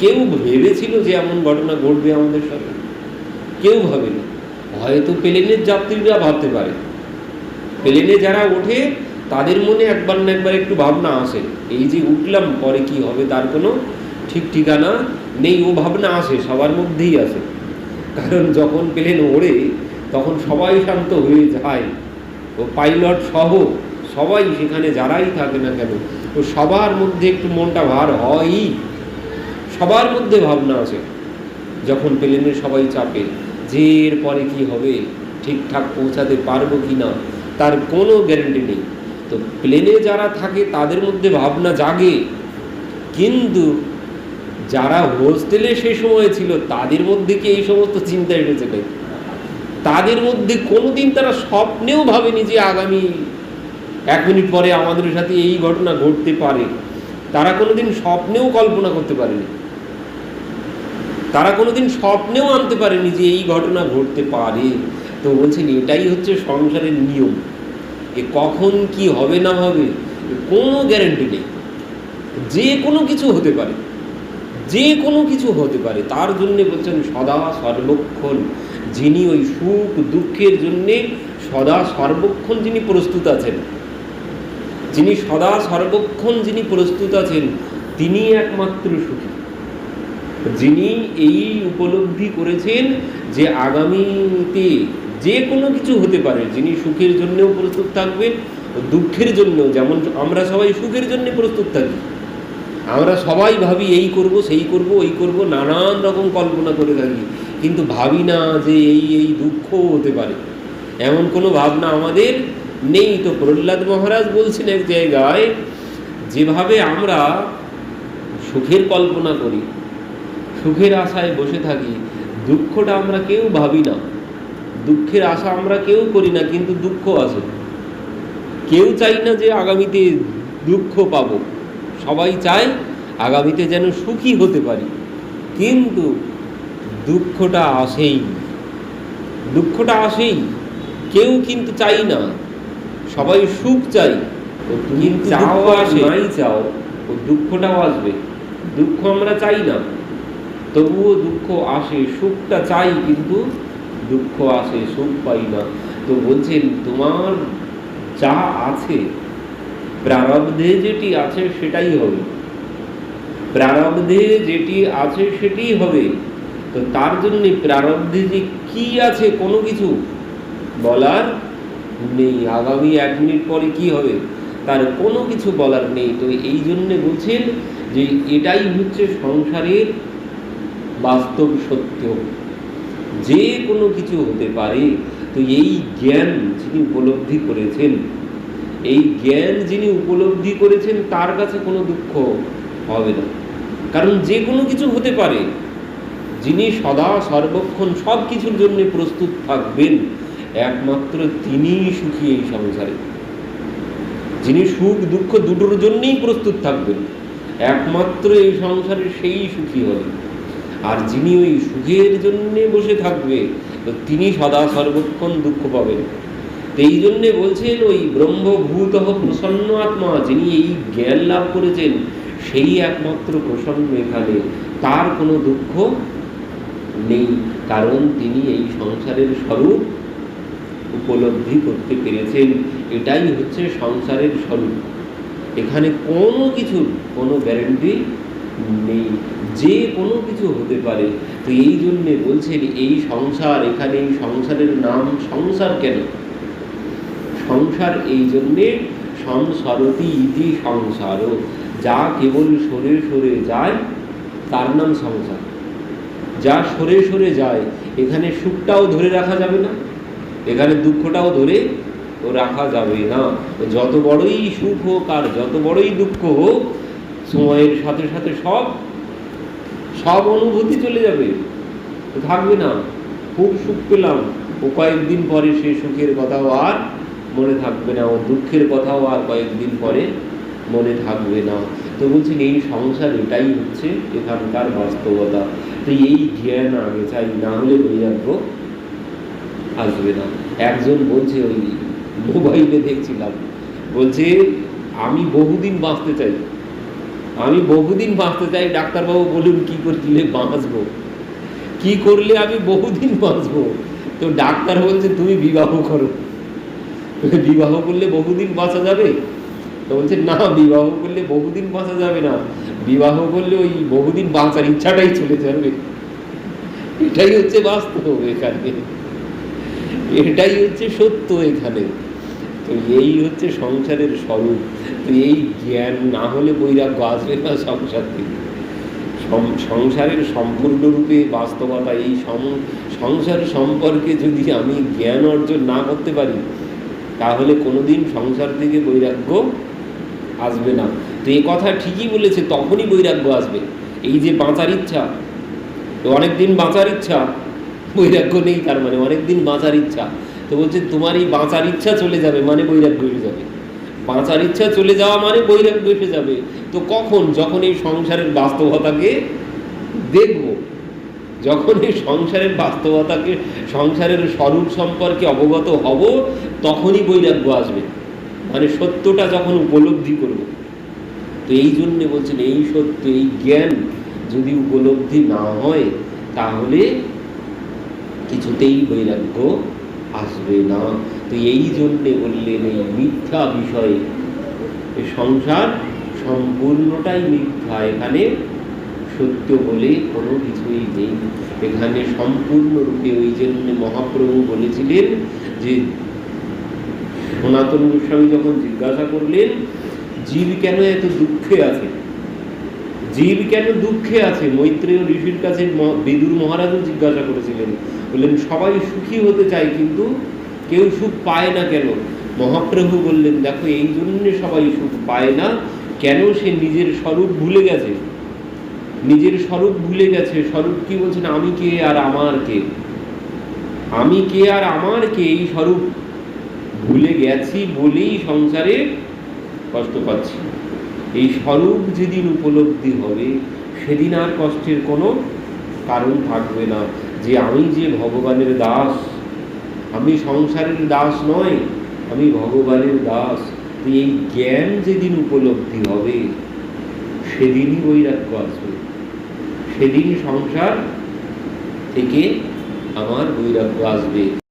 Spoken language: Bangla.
কেউ ভেবেছিল যে এমন ঘটনা ঘটবে আমাদের সাথে? কেউ ভাবেনি। হয়তো প্লেনের যাত্রীরা ভাবতে পারে। প্লেনে যারা ওঠে, তাদের মনে একবার না একবার একটু ভাবনা আসে। এই যে উঠলাম, পরে কি হবে তার কোনো ঠিক ঠিকানা নেই, ও ভাবনা আসে, সবার মধ্যেই আসে। কারণ যখন প্লেন ওড়ে, তখন সবাই শান্ত হয়ে যায়। ও পাইলট সহ সবাই সেখানে যারাই থাকে না কেন, ও সবার মধ্যে একটু মনটা ভার হয়ই। সবার মধ্যে ভাবনা আছে। যখন প্লেনে সবাই চাপে, যে এর পরে কি হবে, ঠিকঠাক পৌঁছাতে পারব কি না, তার কোনো গ্যারেন্টি নেই। তো প্লেনে যারা থাকে, তাদের মধ্যে ভাবনা জাগে। কিন্তু যারা হোস্টেলে সে সময় ছিল, তাদের মধ্যে কি এই সমস্ত চিন্তা এসেছে তাদের মধ্যে কোনোদিন তারা স্বপ্নেও ভাবেনি যে আগামী এক মিনিট পরে আমাদের সাথে এই ঘটনা ঘটতে পারে। তারা কোনোদিন স্বপ্নেও কল্পনা করতে পারেনি। তারা কোনোদিন স্বপ্নেও আনতে পারেনি যে এই ঘটনা ঘটতে পারে। তো বলছেন, এটাই হচ্ছে সংসারের নিয়ম। এ কখন কি হবে না হবে কোনো গ্যারেন্টি নেই। যে কোনো কিছু হতে পারে। যে কোনো কিছু হতে পারে। তার জন্যে বলছেন, সদা সর্বক্ষণ যিনি ওই সুখ দুঃখের জন্যে সদা সর্বক্ষণ যিনি প্রস্তুত আছেন, যিনি সদা সর্বক্ষণ যিনি প্রস্তুত আছেন তিনি একমাত্র সুখী। যিনি এই উপলব্ধি করেছেন যে আগামীতে যে কোনো কিছু হতে পারে, যিনি সুখের জন্যেও প্রস্তুত থাকবেন দুঃখের জন্য যেমন আমরা সবাই সুখের জন্য প্রস্তুত থাকি। আমরা সবাই ভাবি এই করব, সেই করব, ওই করব, নানান রকম কল্পনা করে থাকি, কিন্তু ভাবি না যে এই এই দুঃখ হতে পারে। এমন কোনো ভাবনা আমাদের নেই। তো প্রহ্লাদ মহারাজ বলছেন এক জায়গায়, যেভাবে আমরা সুখের কল্পনা করি সুখের আশায় বসে থাকি দুঃখটা আমরা কেউ ভাবি না। দুঃখের আশা আমরা কেউ করি না কিন্তু দুঃখ আছে। কেউ চাই না যে আগামীতে দুঃখ পাব। সবাই চায় আগামীতে যেন সুখী হতে পারি। কিন্তু দুঃখটা আসেই। দুঃখটা আসেই। কেউ কিন্তু চাই না। সবাই সুখ চাই। ও তুমি চাও আর নাই চাও। ও দুঃখটাও আসবে। দুঃখ আমরা চাই না। তবুও দুঃখ আসে, সুখটা চাই কিন্তু দুঃখ আসে, সুখ পাই না। তো বলছেন, তোমার যা আছে, প্রারব্ধে যেটি আছে সেটাই হবে। প্রারব্ধে যেটি আছে সেটাই হবে। তো তার জন্যে প্রারব্ধে যে কি আছে কোনো কিছু বলার নেই। আগামী এক মিনিট পরে কি হবে, তার কোনো কিছু বলার নেই। তো এই জন্যে বলছেন যে এটাই হচ্ছে সংসারের বাস্তব সত্য। যে কোনো কিছু হতে পারে, তো এই জ্ঞান যিনি উপলব্ধি করেছেন, এই জ্ঞান যিনি উপলব্ধি করেছেন, তার কাছে কোনো দুঃখ হবে না। কারণ যে কোনো কিছু হতে পারে। যিনি সদা সর্বক্ষণ সব কিছুর জন্য প্রস্তুত থাকবেন, একমাত্র তিনিই সুখী এই সংসারে। যিনি সুখ দুঃখ দুটোর জন্যই প্রস্তুত থাকবেন, একমাত্র এই সংসারে সেই সুখী হবেন। আর যিনি ওই সুখের জন্যে বসে থাকবে, তো তিনি সদা সর্বক্ষণ দুঃখ পাবেন। এই জন্যে বলছেন, ওই ব্রহ্মভূত প্রসন্ন আত্মা যিনি এই জ্ঞান লাভ করেছেন, সেই একমাত্র প্রসন্ন এখানে। তার কোনো দুঃখ নেই, কারণ তিনি এই সংসারের স্বরূপ উপলব্ধি করতে পেরেছেন। এটাই হচ্ছে সংসারের স্বরূপ। এখানে কোনো কিছুর কোনো গ্যারেন্টি নেই। যে কোনো কিছু হতে পারে। তো এই জন্যে বলছেন, এই সংসার, এখানে এই সংসারের নাম সংসার কেন? সংসার এই জন্যে সংসারতি ইতি সংসার। যা কেবল সরে সরে যায়, তার নাম সংসার। যা সরে সরে যায়, এখানে সুখটাও ধরে রাখা যাবে না, এখানে দুঃখটাও ধরে রাখা যাবে না। যত বড়ই সুখ হোক আর যত বড়ই দুঃখ হোক, সময়ের সাথে সাথে সব সব অনুভূতি চলে যাবে। থাকবে না। খুব সুখ পেলাম। ও কয়েকদিন পরে সে সুখের কথাও আর মনে থাকবে না। ও দুঃখের কথাও আর কয়েকদিন পরে মনে থাকবে না। তো বলছেন এই সংসার এটাই হচ্ছে এখানকার বাস্তবতা। তো এই জ্ঞান আগে চাই, না হলে বৈরাগ্য আসবে না। একজন বলছে, ওই মোবাইলে দেখছিলাম। বলছে, আমি বহুদিন বাঁচতে চাই। আমি বহুদিন বাঁচতে চাই, ডাক্তারবাবু বলুন কি করলে বাঁচবো? কি করলে আমি বহুদিন বাঁচবো? তো ডাক্তার বলছে, তুমি বিবাহ করো। বিবাহ করলে বহুদিন বাঁচা যাবে? তো বলছে, না, বিবাহ করলে বহুদিন বাঁচা যাবে না। বিবাহ করলে ওই বহুদিন বাঁচার ইচ্ছাটাই চলে যাবে। এটাই হচ্ছে বাস্তব এখানে। এটাই হচ্ছে সত্য এখানে। তো এই হচ্ছে সংসারের স্বরূপ। তো এই জ্ঞান না হলে বৈরাগ্য আসবে না সংসার থেকে। সংসারের সম্পূর্ণরূপে বাস্তবতা, এই সংসার সম্পর্কে যদি আমি জ্ঞান অর্জন না করতে পারি, তাহলে কোনোদিন সংসার থেকে বৈরাগ্য আসবে না। তো এ কথা ঠিকই বলেছে, তখনই বৈরাগ্য আসবে। এই যে বাঁচার ইচ্ছা, তো অনেক দিন বাঁচার ইচ্ছা, বৈরাগ্য নেই তার মানে অনেক দিন বাঁচার ইচ্ছা। তো বলছে তোমার এই বাঁচার ইচ্ছা চলে যাবে মানে বৈরাগ্য এসে যাবে। বাঁচার ইচ্ছা চলে যাওয়া মানে বৈরাগ্য এসে যাবে। তো কখন? যখন এই সংসারের বাস্তবতাকে দেখব। যখন এই সংসারের বাস্তবতাকে, সংসারের স্বরূপ সম্পর্কে অবগত হব, তখনই বৈরাগ্য আসবে। মানে সত্যটা যখন উপলব্ধি করব। তো এই জন্যে বলছেন, এই সত্য, এই জ্ঞান যদি উপলব্ধি না হয়, তাহলে কিছুতেই বৈরাগ্য আসবে না। তো এই জন্যে বললেন, এই মিথ্যা বিষয়ে সংসার সম্পূর্ণটাই মিথ্যা। এখানে সত্য বলে কোনো কিছুই নেই। এখানে সম্পূর্ণরূপে ওই জন্য মহাপ্রভু বলেছিলেন যে, সনাতন গোস্বামী যখন জিজ্ঞাসা করলেন, জীব কেন এত দুঃখে আছে? জীব কেন দুঃখে আছে? মৈত্রেয় ঋষির কাছে বিদুর মহারাজও জিজ্ঞাসা করেছিলেন। বললেন, সবাই সুখী হতে চায়, কিন্তু কেউ সুখ পায় না কেন? মহাপ্রভু বললেন, দেখো, এই জন্যে সবাই সুখ পায় না। কেন সে নিজের স্বরূপ ভুলে গেছে? নিজের স্বরূপ ভুলে গেছে। স্বরূপ কি বলছেন? আমি কে আর আমার কে? আমি কে আর আমার কে? এই স্বরূপ ভুলে গেছি বলেই সংসারে কষ্ট পাচ্ছি। এই স্বরূপ যেদিন উপলব্ধি হবে, সেদিন আর কষ্টের কোনো কারণ থাকবে না। যে আমি যে ভগবানের দাস, আমি সংসারের দাস নয়, আমি ভগবানের দাস। এই জ্ঞান যেদিন উপলব্ধি হবে, সেদিনই বৈরাগ্য আসবে। সেদিন সংসার থেকে আমার বৈরাগ্য আসবে।